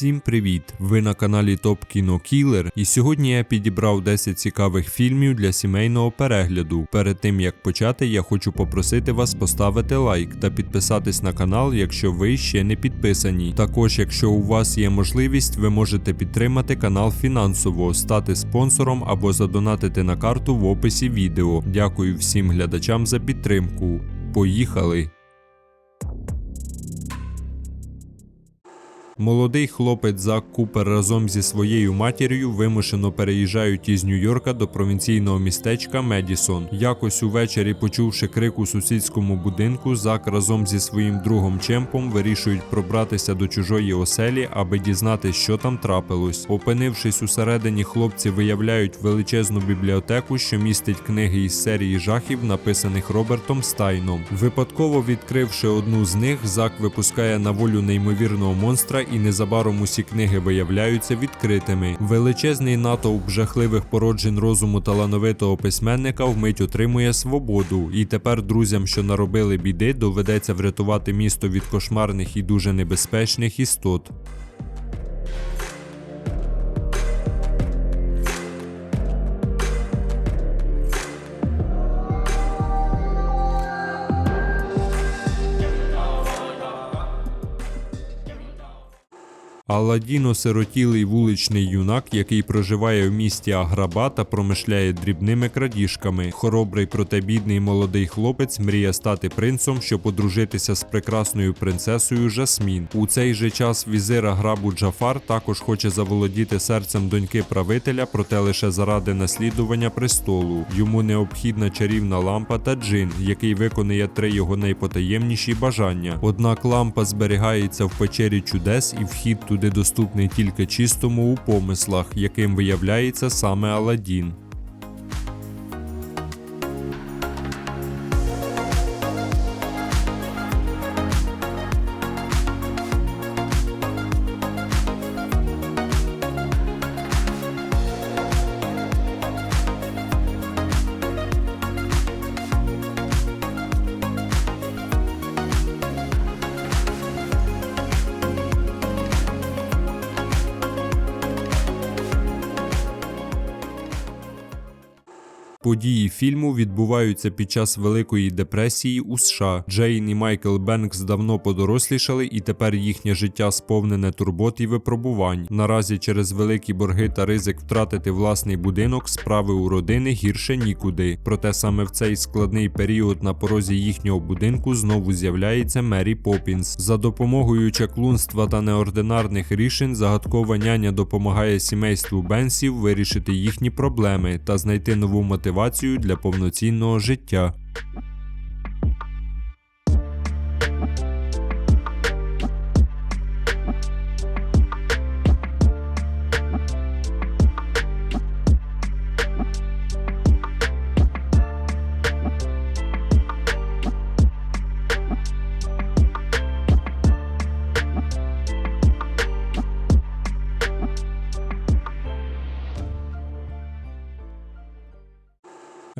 Всім привіт! Ви на каналі Топ Кіно Кілер, і сьогодні я підібрав 10 цікавих фільмів для сімейного перегляду. Перед тим як почати, я хочу попросити вас поставити лайк та підписатись на канал, якщо ви ще не підписані. Також, якщо у вас є можливість, ви можете підтримати канал фінансово, стати спонсором або задонатити на карту в описі відео. Дякую всім глядачам за підтримку. Поїхали! Молодий хлопець Зак Купер разом зі своєю матір'ю вимушено переїжджають із Нью-Йорка до провінційного містечка Медісон. Якось увечері, почувши крик у сусідському будинку, Зак разом зі своїм другом Чемпом вирішують пробратися до чужої оселі, аби дізнатись, що там трапилось. Опинившись усередині, хлопці виявляють величезну бібліотеку, що містить книги із серії жахів, написаних Робертом Стайном. Випадково відкривши одну з них, Зак випускає на волю неймовірного монстра і незабаром усі книги виявляються відкритими. Величезний натовп жахливих породжень розуму талановитого письменника вмить отримує свободу, і тепер друзям, що наробили біди, доведеться врятувати місто від кошмарних і дуже небезпечних істот. Аладдін – осиротілий вуличний юнак, який проживає в місті Аграба та промишляє дрібними крадіжками. Хоробрий, проте бідний молодий хлопець мріє стати принцом, щоб одружитися з прекрасною принцесою Жасмін. У цей же час візир Аграбу Джафар також хоче заволодіти серцем доньки правителя, проте лише заради наслідування престолу. Йому необхідна чарівна лампа та джин, який виконує три його найпотаємніші бажання. Однак лампа зберігається в печері чудес і вхід туди доступний тільки чистому у помислах, яким виявляється саме Аладдін. Події фільму відбуваються під час Великої депресії у США. Джейн і Майкл Бенкс давно подорослішали, і тепер їхнє життя сповнене турбот і випробувань. Наразі через великі борги та ризик втратити власний будинок справи у родини гірше нікуди. Проте саме в цей складний період на порозі їхнього будинку знову з'являється Мері Поппінс. За допомогою чаклунства та неординарних рішень загадкова няня допомагає сімейству Бенсів вирішити їхні проблеми та знайти нову мотивацію для повноцінного життя.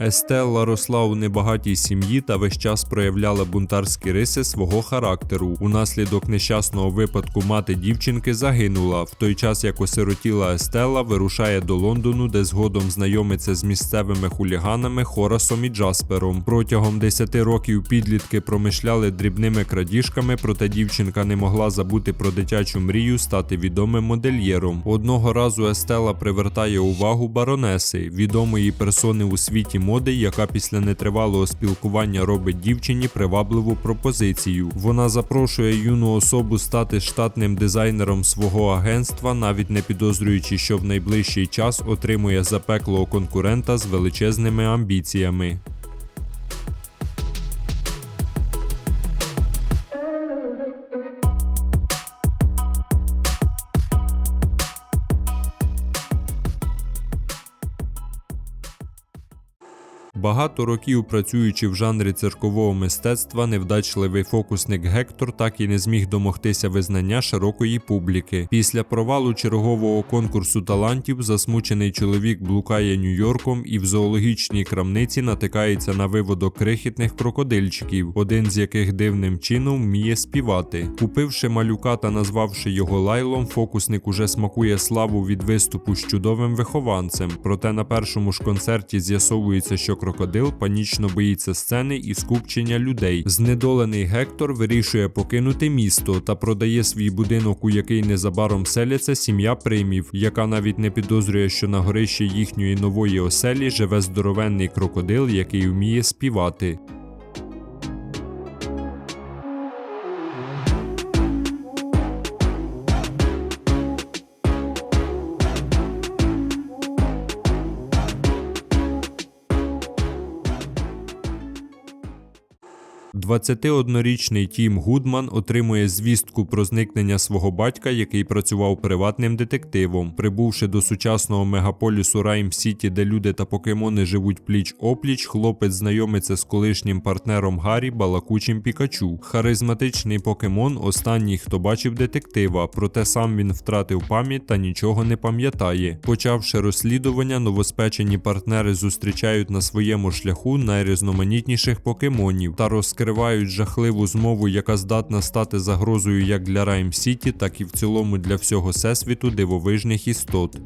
Естелла росла у небагатій сім'ї та весь час проявляла бунтарські риси свого характеру. Унаслідок нещасного випадку мати дівчинки загинула, в той час як осиротіла Естелла вирушає до Лондону, де згодом знайомиться з місцевими хуліганами Хорасом і Джаспером. Протягом 10 років підлітки промишляли дрібними крадіжками, проте дівчинка не могла забути про дитячу мрію стати відомим модельєром. Одного разу Естела привертає увагу баронеси, відомої персони у світі моди, яка після нетривалого спілкування робить дівчині привабливу пропозицію. Вона запрошує юну особу стати штатним дизайнером свого агентства, навіть не підозрюючи, що в найближчий час отримує запеклого конкурента з величезними амбіціями. Багато років працюючи в жанрі циркового мистецтва, невдачливий фокусник Гектор так і не зміг домогтися визнання широкої публіки. Після провалу чергового конкурсу талантів засмучений чоловік блукає Нью-Йорком і в зоологічній крамниці натикається на виводок крихітних крокодильчиків, один з яких дивним чином вміє співати. Купивши малюка та назвавши його лайлом, фокусник уже смакує славу від виступу з чудовим вихованцем. Проте на першому ж концерті з'ясовується, що крокодил панічно боїться сцени і скупчення людей. Знедолений Гектор вирішує покинути місто та продає свій будинок, у який незабаром селяться сім'я примів, яка навіть не підозрює, що на горищі їхньої нової оселі живе здоровенний крокодил, який вміє співати. – 21-річний Тім Гудман отримує звістку про зникнення свого батька, який працював приватним детективом. Прибувши до сучасного мегаполісу Райм Сіті, де люди та покемони живуть пліч опліч, хлопець знайомиться з колишнім партнером Гаррі балакучим Пікачу. Харизматичний покемон останній, хто бачив детектива, проте сам він втратив пам'ять та нічого не пам'ятає. Почавши розслідування, новоспечені партнери зустрічають на своєму шляху найрізноманітніших покемонів та розкривають жахливу змову, яка здатна стати загрозою як для Райм Сіті, так і в цілому для всього всесвіту дивовижних істот.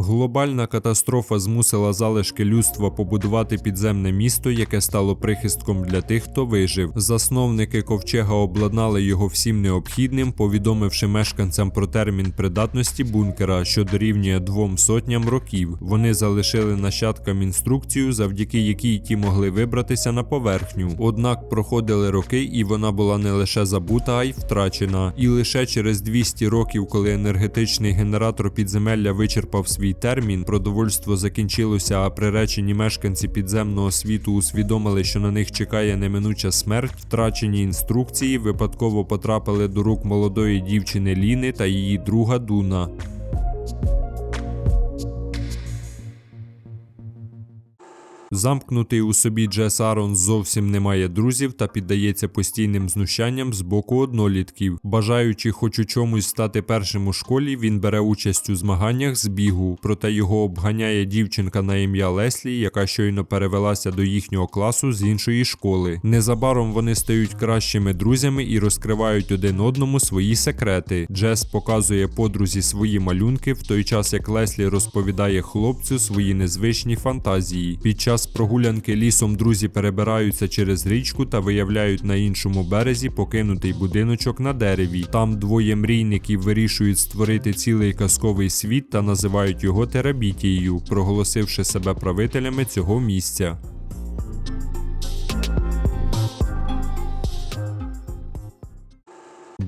Глобальна катастрофа змусила залишки людства побудувати підземне місто, яке стало прихистком для тих, хто вижив. Засновники ковчега обладнали його всім необхідним, повідомивши мешканцям про термін придатності бункера, що дорівнює двом сотням років. Вони залишили нащадкам інструкцію, завдяки якій ті могли вибратися на поверхню. Однак проходили роки, і вона була не лише забута, а й втрачена. І лише через 200 років, коли енергетичний генератор підземелля вичерпав свій термін, продовольство закінчилося, а приречені мешканці підземного світу усвідомили, що на них чекає неминуча смерть. Втрачені інструкції випадково потрапили до рук молодої дівчини Ліни та її друга Дуна. Замкнутий у собі Джес Арон зовсім не має друзів та піддається постійним знущанням з боку однолітків. Бажаючи хоч у чомусь стати першим у школі, він бере участь у змаганнях з бігу, проте його обганяє дівчинка на ім'я Леслі, яка щойно перевелася до їхнього класу з іншої школи. Незабаром вони стають кращими друзями і розкривають один одному свої секрети. Джес показує подрузі свої малюнки, в той час як Леслі розповідає хлопцю свої незвичні фантазії. Під час прогулянки лісом друзі перебираються через річку та виявляють на іншому березі покинутий будиночок на дереві. Там двоє мрійників вирішують створити цілий казковий світ та називають його терабітією, проголосивши себе правителями цього місця.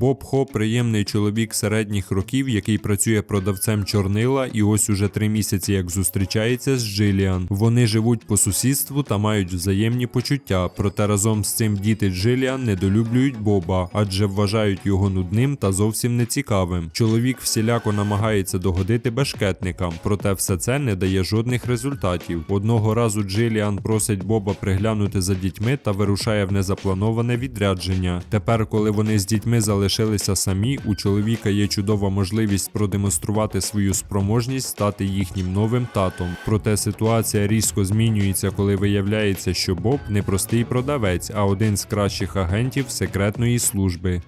Боб Хо приємний чоловік середніх років, який працює продавцем чорнила, і ось уже три місяці як зустрічається з Джиліан. Вони живуть по сусідству та мають взаємні почуття. Проте разом з цим діти Джиліан недолюблюють Боба, адже вважають його нудним та зовсім нецікавим. Чоловік всіляко намагається догодити бешкетникам, проте все це не дає жодних результатів. Одного разу Джиліан просить Боба приглянути за дітьми та вирушає в незаплановане відрядження. Тепер, коли вони з дітьми залишилися самі, у чоловіка є чудова можливість продемонструвати свою спроможність стати їхнім новим татом. Проте ситуація різко змінюється, коли виявляється, що Боб не простий продавець, а один з кращих агентів секретної служби.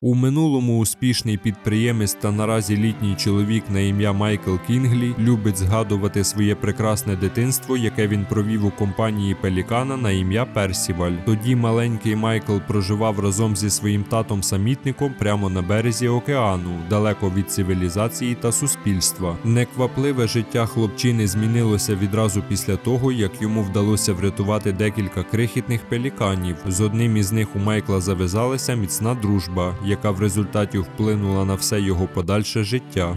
У минулому успішний підприємець та наразі літній чоловік на ім'я Майкл Кінглі любить згадувати своє прекрасне дитинство, яке він провів у компанії Пелікана на ім'я Персіваль. Тоді маленький Майкл проживав разом зі своїм татом самітником прямо на березі океану, далеко від цивілізації та суспільства. Неквапливе життя хлопчини змінилося відразу після того, як йому вдалося врятувати декілька крихітних пеліканів. З одним із них у Майкла зав'язалася міцна дружба, яка в результаті вплинула на все його подальше життя.